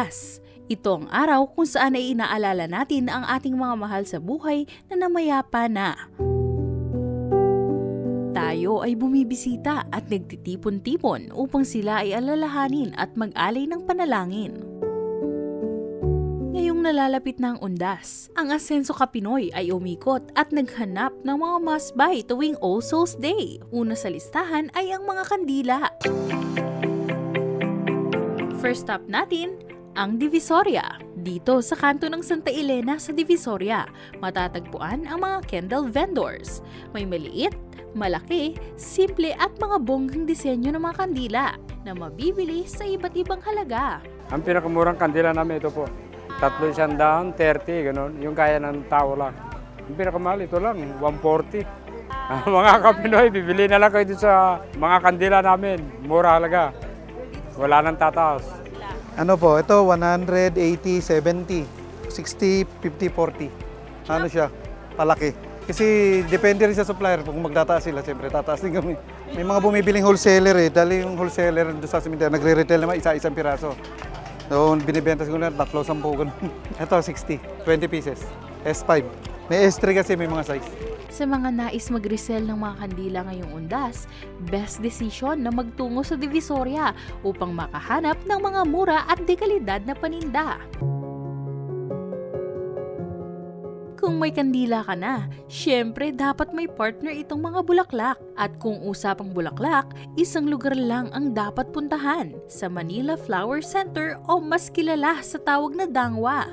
Undas. Ito ang araw kung saan ay inaalala natin ang ating mga mahal sa buhay na namayapa na. Tayo ay bumibisita at nagtitipon-tipon upang sila ay alalahanin at mag-alay ng panalangin. Ngayong nalalapit na ang undas, ang Asenso Kapinoy ay umikot at naghanap ng mga masbay tuwing All Souls Day. Una sa listahan ay ang mga kandila. First stop natin, ang Divisoria. Dito sa kanto ng Santa Elena sa Divisoria, matatagpuan ang mga candle vendors. May maliit, malaki, simple at mga bonggang disenyo ng mga kandila na mabibili sa iba't ibang halaga. Ang pinakamurang kandila namin ito po. Tatlo isang daan, 30, ganun. Yung kaya ng tao lang. Ang pinakamahal, ito lang, 140. Ah, mga kapinoy, bibili na lang kayo sa mga kandila namin. Mura halaga. Wala nang tataas. Ano po, ito 180, 70, 60, 50, 40. Ano siya? Palaki. Kasi depende rin sa supplier. Kung magtataas sila, siyempre tataas din kami. May mga bumibiling wholesaler eh. Dahil yung wholesaler doon sa cemetery, nagre-retail naman isa-isang piraso. So, binibenta siguro na tatlo, sampu, ganun. Ito, 60, 20 pieces. S5. May S3 kasi may mga size. Sa mga nais mag-resell ng mga kandila ngayong undas, best decision na magtungo sa Divisoria upang makahanap ng mga mura at dekalidad na paninda. Kung may kandila ka na, syempre dapat may partner itong mga bulaklak. At kung usapang bulaklak, isang lugar lang ang dapat puntahan, sa Manila Flower Center o mas kilala sa tawag na Dangwa.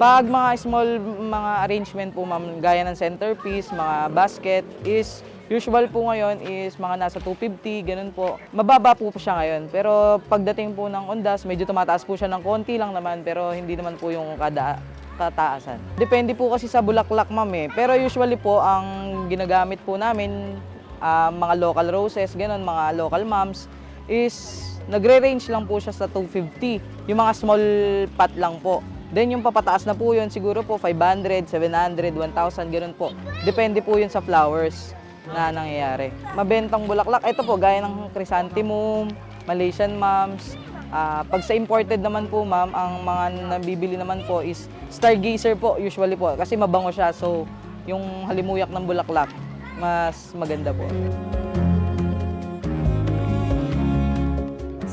Pag mga small mga arrangement po ma'am, gaya ng centerpiece, mga basket, is usual po ngayon is mga nasa 250, ganun po. Mababa po siya ngayon. Pero pagdating po ng ondas, medyo tumataas po siya ng konti lang naman, pero hindi naman po yung kada kataasan. Depende po kasi sa bulaklak ma'am eh. Pero usually po, ang ginagamit po namin, ah, mga local roses, ganun, mga local moms, is nagre-range lang po siya sa 250. Yung mga small pot lang po. Then yung papataas na po yun, siguro po 500, 700, 1,000, ganun po. Depende po yun sa flowers na nangyayari. Mabentang bulaklak, ito po, gaya ng chrysanthemum, Malaysian moms. Ah, pag sa imported naman po, ma'am, ang mga nabibili naman po is stargazer po, usually po. Kasi mabango siya, so yung halimuyak ng bulaklak, mas maganda po.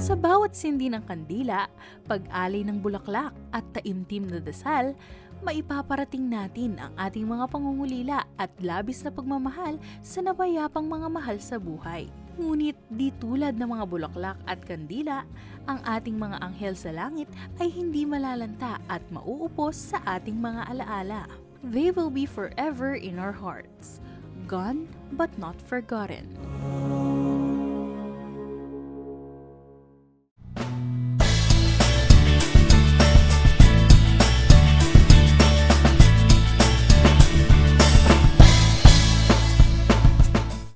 Sa bawat sindi ng kandila, pag-alay ng bulaklak at taimtim na dasal, maipaparating natin ang ating mga pangungulila at labis na pagmamahal sa nabayapang mga mahal sa buhay. Ngunit di tulad ng mga bulaklak at kandila, ang ating mga anghel sa langit ay hindi malalanta at mauupos sa ating mga alaala. They will be forever in our hearts, gone but not forgotten.